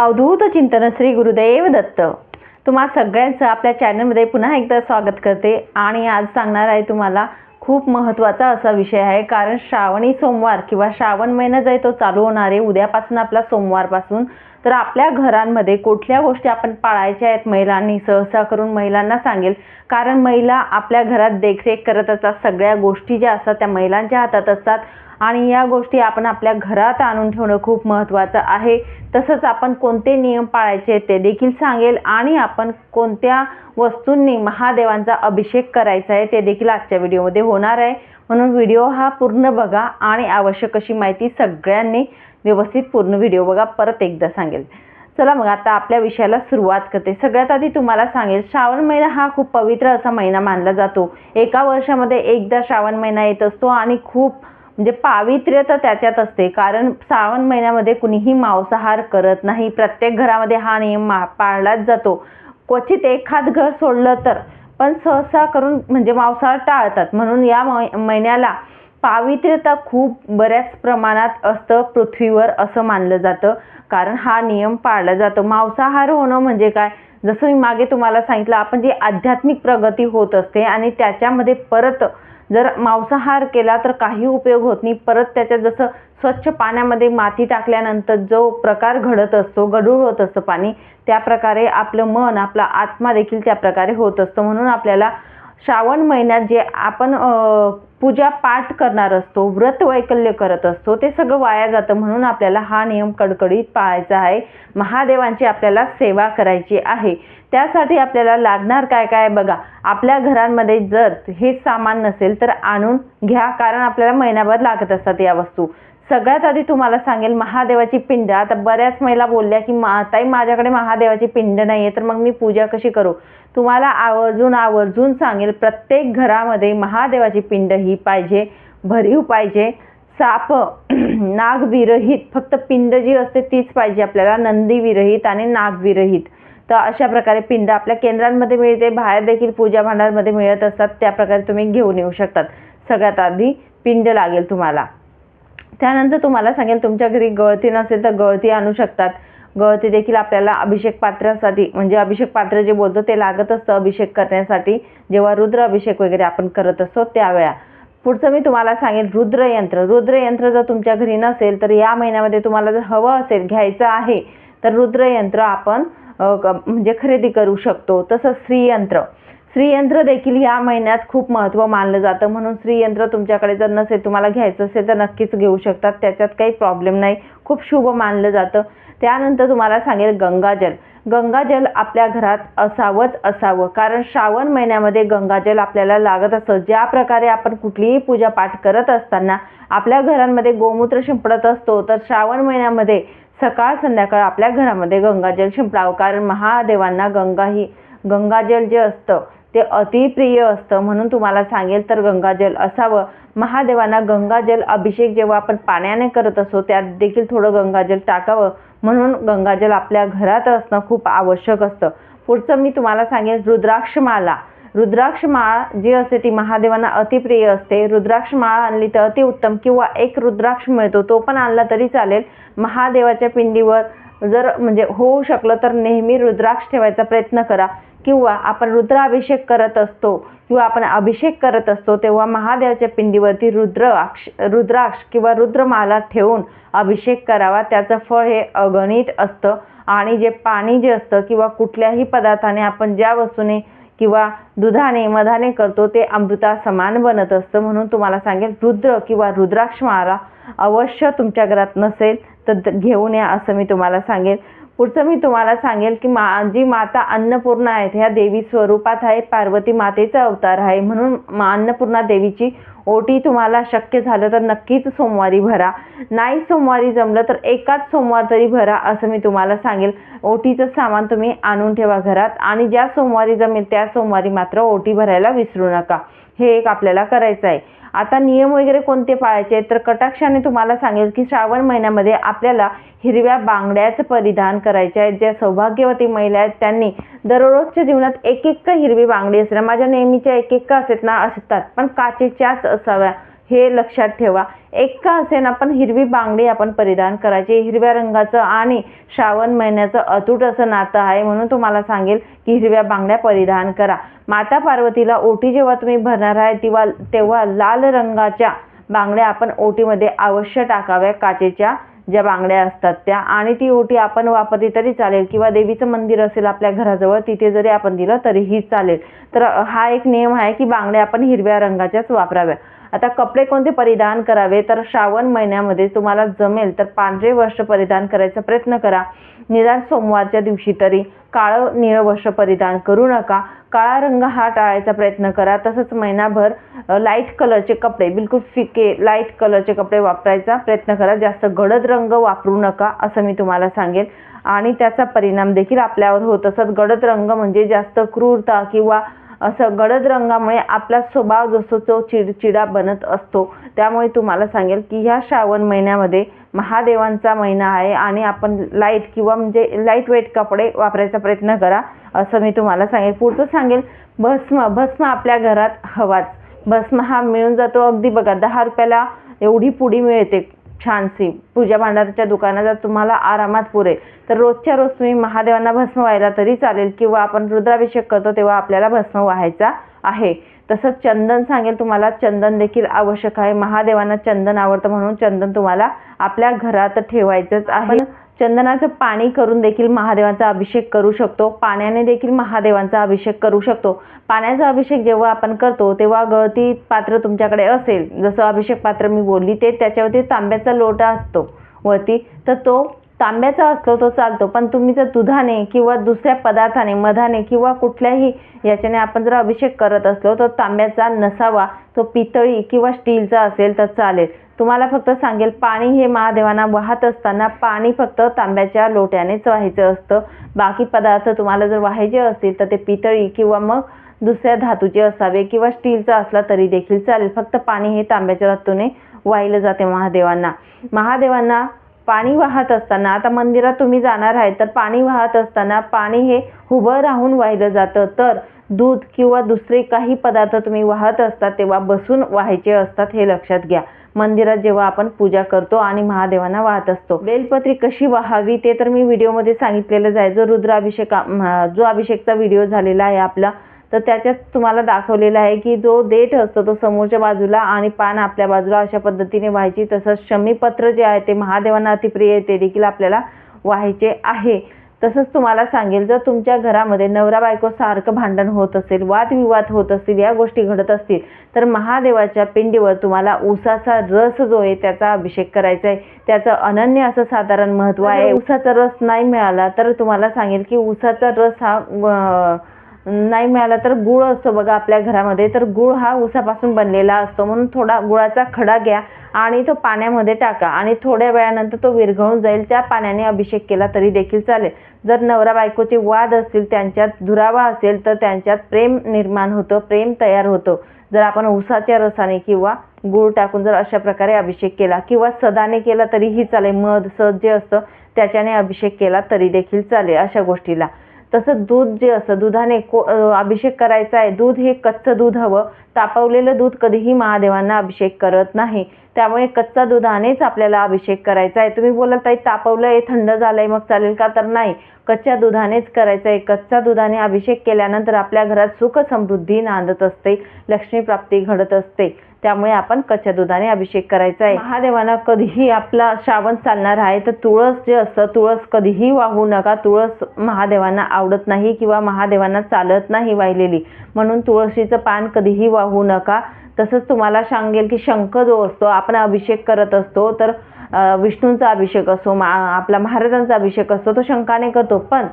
अवधूत चिंतन श्री गुरुदेव दत्त. तुम्हा सगळ्यांचं आपल्या चॅनलमध्ये पुन्हा एकदा स्वागत करते आणि आज सांगणार आहे तुम्हाला खूप महत्त्वाचा असा विषय आहे कारण श्रावणी सोमवार किंवा श्रावण महिना जो आहे तो चालू होणार आहे उद्यापासून आपला सोमवारपासून. तर आपल्या घरांमध्ये कुठल्या गोष्टी आपण पाळायच्या आहेत महिलांनी सहसा करून महिलांना सांगेल. कारण महिला आपल्या घरात देखरेख करत असतात सगळ्या गोष्टी ज्या असतात त्या महिलांच्या हातात असतात. आणि या गोष्टी आपण आपल्या घरात आणून ठेवणं खूप महत्त्वाचं आहे. तसंच आपण कोणते नियम पाळायचे ते देखील सांगेल आणि आपण कोणत्या वस्तूंनी महादेवांचा अभिषेक करायचा आहे ते देखील आजच्या व्हिडिओमध्ये होणार आहे. म्हणून व्हिडिओ हा पूर्ण बघा आणि आवश्यक अशी माहिती सगळ्यांनी व्यवस्थित पूर्ण व्हिडिओ बघा. परत एकदा सांगेल. चला मग आता आपल्या विषयाला सुरुवात करते. सगळ्यात आधी तुम्हाला सांगेल श्रावण महिना हा खूप पवित्र असा महिना मानला जातो. एका वर्षामध्ये एकदा श्रावण महिना येत असतो आणि खूप म्हणजे पावित्र्य तर त्याच्यात असते. कारण श्रावण महिन्यामध्ये कुणीही मांसाहार करत नाही. प्रत्येक घरामध्ये हा नियम मा पाळलाच जातो. क्वचित एखाद घर सोडलं तर. पण सहसा करून म्हणजे मांसाहार टाळतात. म्हणून या मै- महिन्याला पावित्र्यता खूप बऱ्याच प्रमाणात असतं पृथ्वीवर असं मानलं जातं. कारण हा नियम पाळला जातो. मांसाहार होणं म्हणजे काय? जसं मी मागे तुम्हाला सांगितलं आपण जी आध्यात्मिक प्रगती होत असते आणि त्याच्यामध्ये परत जर मांसाहार केला तर काही उपयोग होत नाही. परत त्याच्यात जसं स्वच्छ पाण्यामध्ये माती टाकल्यानंतर जो प्रकार घडत असतो गढूळ होत असतं पाणी त्या प्रकारे आपलं मन आपला आत्मा देखील त्या प्रकारे होत असतं. म्हणून आपल्याला श्रावण महिन्यात जे आपण पूजा पाठ करणार असतो व्रत वैकल्य करत असतो ते सगळं वाया जातं म्हणून आपल्याला हा नियम कडकडीत पाळायचा आहे. महादेवांची आपल्याला सेवा करायची आहे. त्यासाठी आपल्याला लागणार काय काय बघा. आपल्या घरांमध्ये जर हे सामान नसेल तर आणून घ्या कारण आपल्याला महिनाभर लागत असतात या वस्तू. सगळ्यात आधी तुम्हाला सांगेल महादेवाची पिंड. आता बऱ्याच महिला बोलल्या की मा ताई माझ्याकडे महादेवाची पिंड नाही आहे तर मग मी पूजा कशी करू? तुम्हाला आवर्जून आवर्जून सांगेल प्रत्येक घरामध्ये महादेवाची पिंड ही पाहिजे भरीव पाहिजे. साप नागविरहित फक्त पिंड जी असते तीच पाहिजे आपल्याला नंदीविरहित आणि नागविरहित. तर अशा प्रकारे पिंड आपल्या केंद्रांमध्ये मिळते बाहेर देखील पूजा भांडारमध्ये मिळत असतात त्या प्रकारे तुम्ही घेऊन येऊ शकतात. सगळ्यात आधी पिंड लागेल तुम्हाला. त्यानंतर तुम्हाला सांगेल तुमच्या घरी गळती नसेल तर गळती आणू शकतात. गळती देखील आपल्याला अभिषेक पात्रासाठी म्हणजे अभिषेक पात्र जे बोलतो ते लागत असतं अभिषेक करण्यासाठी. जेव्हा रुद्र अभिषेक वगैरे आपण करत असतो त्यावेळा. पुढचं मी तुम्हाला सांगेन रुद्रयंत्र रुद्रयंत्र जर तुमच्या घरी नसेल तर या महिन्यामध्ये तुम्हाला जर हवं असेल घ्यायचं आहे तर रुद्रयंत्र आपण म्हणजे खरेदी करू शकतो. तसंच स्त्रीयंत्र श्रीयंत्र देखील या महिन्यात खूप महत्त्व मानलं जातं. म्हणून श्रीयंत्र तुमच्याकडे जर नसेल तुम्हाला घ्यायचं असेल तर नक्कीच घेऊ शकतात. त्याच्यात काही प्रॉब्लेम नाही. खूप शुभ मानलं जातं. त्यानंतर तुम्हाला सांगेल गंगाजल. गंगाजल आपल्या घरात असावंच असावं. कारण श्रावण महिन्यामध्ये गंगाजल आपल्याला लागत असतं. ज्या प्रकारे आपण कुठलीही पूजा पाठ करत असताना आपल्या घरांमध्ये गोमूत्र शिंपडत असतो तर श्रावण महिन्यामध्ये सकाळ संध्याकाळ आपल्या घरामध्ये गंगाजल शिंपडावं. कारण महादेवांना गंगा ही गंगाजल जे असतं ते अतिप्रिय असतं म्हणून तुम्हाला सांगेल तर गंगाजल असावं. महादेवांना गंगाजल अभिषेक जेव्हा आपण पाण्याने करत असतो त्यात देखील थोडं गंगाजल टाकावं. म्हणून गंगाजल आपल्या घरात असणं खूप आवश्यक असतं. पुढचं मी तुम्हाला सांगेल रुद्राक्षमाला रुद्राक्षमाळा जी असते ती महादेवांना अतिप्रिय असते. रुद्राक्षमाळ आणली तर अतिउत्तम किंवा एक रुद्राक्ष मिळतो तो पण आणला तरी चालेल. महादेवाच्या पिंडीवर जर म्हणजे होऊ शकलं तर नेहमी रुद्राक्ष ठेवायचा प्रयत्न करा. किंवा आपण रुद्राभिषेक करत असतो किंवा आपण अभिषेक करत असतो तेव्हा महादेवाच्या पिंडीवरती रुद्राक्ष रुद्राक्ष किंवा रुद्रमाला ठेवून अभिषेक करावा. त्याचं फळ हे अगणित असतं. आणि जे पाणी जे असतं किंवा कुठल्याही पदार्थाने आपण ज्या वस्तूने किंवा दुधाने मधाने करतो ते अमृता समान बनत असतं. म्हणून तुम्हाला सांगेल रुद्र किंवा रुद्राक्ष माळा अवश्य तुमच्या घरात नसेल तर द- घेऊन या असं मी तुम्हाला सांगेल पुढचं मी तुम्हाला सांगेल की मा जी माता अन्नपूर्णा आहेत ह्या देवी स्वरूपात आहे पार्वती मातेचा अवतार आहे. म्हणून मा अन्नपूर्णा देवीची ओटी तुम्हाला शक्य झालं तर नक्कीच सोमवारी भरा. नाही सोमवारी जमलं तर एकाच सोमवार तरी भरा असं मी तुम्हाला सांगेल. ओटीचं सामान तुम्ही आणून ठेवा घरात आणि ज्या सोमवारी जमेल त्या सोमवारी मात्र ओटी भरायला विसरू नका. हे एक आपल्याला करायचं आहे. आता नियम वगैरे कोणते पाळायचे आहेत? तर कटाक्षाने तुम्हाला सांगेल की श्रावण महिन्यामध्ये आपल्याला हिरव्या बांगड्याचं परिधान करायचे आहेत. ज्या सौभाग्यवती महिला आहेत त्यांनी दररोजच्या जीवनात एक एक हिरवी बांगडी असणार माझ्या नेहमीच्या एक एक असतात ना असतात. पण काचेच्याच असाव्या. हे लक्षात ठेवा. एक का असेना पण हिरवी बांगडी आपण परिधान करायची. हिरव्या रंगाचं आणि श्रावण महिन्याचं अतूट असं नातं आहे म्हणून तुम्हाला सांगेल की हिरव्या बांगड्या परिधान करा. माता पार्वतीला ओटी जेव्हा तुम्ही भरणार आहे तेव्हा तेव्हा लाल रंगाच्या बांगड्या आपण ओटीमध्ये अवश्य टाकाव्या. काचेच्या ज्या बांगड्या असतात त्या. आणि ती ओटी आपण वापरली तरी चालेल किंवा देवीचं मंदिर असेल आपल्या घराजवळ तिथे जरी आपण दिलं तरीही चालेल. तर हा एक नियम आहे की बांगड्या आपण हिरव्या रंगाच्याच वापराव्या आता कपडे कोणते परिधान करावे? तर श्रावण महिन्यामध्ये तुम्हाला जमेल तर पांढरे वस्त्र परिधान करायचा प्रयत्न करा. निदान सोमवारच्या दिवशी तरी काळं निळं वस्त्र परिधान करू नका. काळा रंग हा टाळायचा प्रयत्न करा. तसंच महिनाभर लाइट कलरचे कपडे बिलकुल फिके लाइट कलरचे कपडे वापरायचा प्रयत्न करा. जास्त गडद रंग वापरू नका असं मी तुम्हाला सांगेन आणि त्याचा परिणाम देखील आपल्यावर होत असत. गडद रंग म्हणजे जास्त क्रूरता किंवा असं गडद रंगामुळे आपला स्वभाव जसो तो चिडचिडा बनत असतो. त्यामुळे तुम्हाला सांगेल की ह्या श्रावण महिन्यामध्ये महादेवांचा महिना आहे आणि आपण लाइट किंवा म्हणजे लाइट वेट कपडे वापरायचा प्रयत्न करा असं मी तुम्हाला सांगेल. पुढचं सांगेल भस्म भस्म आपल्या घरात हवाच. भस्म हा मिळून जातो. अगदी बघा दहा रुपयाला एवढी पुडी मिळते. छानशी पूजा भांडाराच्या दुकानात तुम्हाला आरामात पुरेल तर रोजच्या रोज तुम्ही महादेवांना भस्म व्हायला तरी चालेल किंवा आपण रुद्राभिषेक करतो तेव्हा आपल्याला भस्म व्हायचा आहे. तसंच चंदन सांगेल तुम्हाला चंदन देखील आवश्यक आहे. महादेवांना चंदन आवडतं म्हणून चंदन तुम्हाला आपल्या घरात ठेवायचंच आहे. चंदनाचं पाणी करून देखील महादेवांचा अभिषेक करू शकतो. पाण्याने देखील महादेवांचा अभिषेक करू शकतो. पाण्याचा अभिषेक जेव्हा आपण करतो तेव्हा गळती पात्र तुमच्याकडे असेल. जसं अभिषेक पात्र मी बोलली ते त्याच्यावरती तांब्याचा लोटा असतो वरती. तर तो तांब्याचा असतो तो चालतो पण तुम्ही जर दुधाने किंवा दुसऱ्या पदार्थाने मधाने किंवा कुठल्याही याच्याने आपण जर अभिषेक करत असलो तर तांब्याचा नसावा तो पितळी किंवा स्टीलचा असेल तर चालेल. तुम्हाला फक्त सांगेल पाणी हे महादेवांना वाहत असताना पाणी फक्त तांब्याच्या लोट्यानेच व्हायचं असतं. बाकी पदार्थ तुम्हाला जर व्हायचे असतील तर ते पितळी किंवा मग दुसऱ्या धातूचे असावे किंवा स्टीलचा असला तरी देखील चालेल. फक्त पाणी हे तांब्याच्या धातूने वाहिलं जाते महादेवांना. महादेवांना पाणी वाहत असताना आता मंदिरात तुम्ही जाणार आहे तर पाणी वाहत असताना पाणी हे उभं राहून वाहिलं जातं. तर दूध किंवा दुसरे काही पदार्थ तुम्ही वाहत असतात तेव्हा बसून व्हायचे असतात हे लक्षात घ्या. मंदिरात जेव्हा आपण पूजा करतो आणि महादेवांना वाहत असतो. बेलपत्री कशी वाहावी ते तर मी व्हिडिओमध्ये सांगितलेलंच आहे. जो रुद्राभिषेक जो अभिषेकचा व्हिडिओ झालेला आहे आपला तर त्याच्यात तुम्हाला दाखवलेलं आहे की जो देठ असतो तो समोरच्या बाजूला आणि पान आपल्या बाजूला अशा पद्धतीने व्हायची. तसंच शमीपत्र जे आहे ते महादेवांना अतिप्रिय ते देखील आपल्याला व्हायचे आहे. तसंच तुम्हाला सांगेल जर तुमच्या घरामध्ये नवरा बायको सारखं भांडण होत असेल वादविवाद होत असतील या गोष्टी घडत असतील तर महादेवाच्या पिंडीवर तुम्हाला ऊसाचा रस जो आहे त्याचा अभिषेक करायचा आहे. त्याचं अनन्य असं साधारण महत्त्व आहे. ऊसाचा रस नाही मिळाला तर तुम्हाला सांगेल की ऊसाचा रस हा नाही मिळाला तर गुळ असतो बघा आपल्या घरामध्ये. तर गुळ हा उसापासून बनलेला असतो. म्हणून थोडा गुळाचा खडा घ्या आणि तो पाण्यामध्ये टाका. आणि थोड्या वेळानंतर तो विरघळून जाईल. त्या पाण्याने अभिषेक केला तरी देखील चालेल. जर नवरा बायकोचे वाद असतील त्यांच्यात दुरावा असेल तर त्यांच्यात प्रेम निर्माण होतं प्रेम तयार होतं. जर आपण उसाच्या रसाने किंवा गूळ टाकून जर अशा प्रकारे अभिषेक केला किंवा सदाने केला तरीही चालेल. मध सद जे असतं त्याच्याने अभिषेक केला तरी देखील चालेल अशा गोष्टीला. तसं दूध जे असतं दुधाने को अभिषेक करायचा आहे. दूध हे कच्चं दूध हवं. तापवलेलं दूध कधीही महादेवांना अभिषेक करत नाही. त्यामुळे कच्चा दुधानेच आपल्याला अभिषेक करायचा आहे. तुम्ही बोलत ताई तापवलं आहे थंड झालं आहे मग चालेल का? तर नाही. कच्च्या दुधानेच करायचं आहे. कच्च्या दुधाने अभिषेक केल्यानंतर आपल्या घरात सुख समृद्धी नांदत असते लक्ष्मी प्राप्ती घडत असते. त्यामुळे आपण कच्च्या दुधाने अभिषेक करायचा आहे. महादेवांना कधीही आपला श्रावण चालणार आहे तर तुळस जे असतं तुळस कधीही वाहू नका. तुळस महादेवांना आवडत नाही किंवा महादेवांना चालत नाही वाहिलेली. म्हणून तुळशीचं पान कधीही वाहू नका. तसंच तुम्हाला सांगेल की शंख जो असतो आपण अभिषेक करत असतो तर विष्णूंचा अभिषेक असो मा आपला महाराजांचा अभिषेक असतो तो शंखाने करतो. पण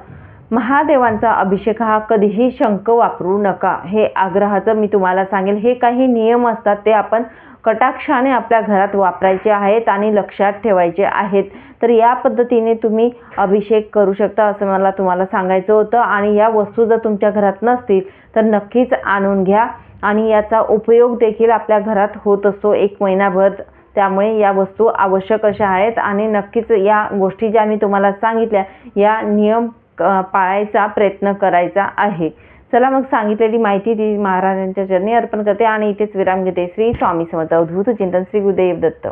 महादेवांचा अभिषेक हा कधीही शंख वापरू नका. हे आग्रहाचं मी तुम्हाला सांगेल. हे काही नियम असतात ते आपण कटाक्षाने आपल्या घरात वापरायचे आहेत आणि लक्षात ठेवायचे आहेत. तर या पद्धतीने तुम्ही अभिषेक करू शकता असं मला तुम्हाला सांगायचं होतं. आणि या वस्तू जर तुमच्या घरात नसतील तर नक्कीच आणून घ्या. आणि याचा उपयोग देखील आपल्या घरात होत असतो एक महिनाभर. त्यामुळे या वस्तू आवश्यक अशा आहेत आणि नक्कीच या गोष्टी ज्या मी तुम्हाला सांगितल्या या नियम पाळायचा प्रयत्न करायचा आहे. चला मग सांगितलेली माहिती ती महाराजांच्या चरणी अर्पण करते आणि इथेच विराम घेते. श्री स्वामी समर्थ अवधूत चिंतन श्री गुरुदेव दत्त.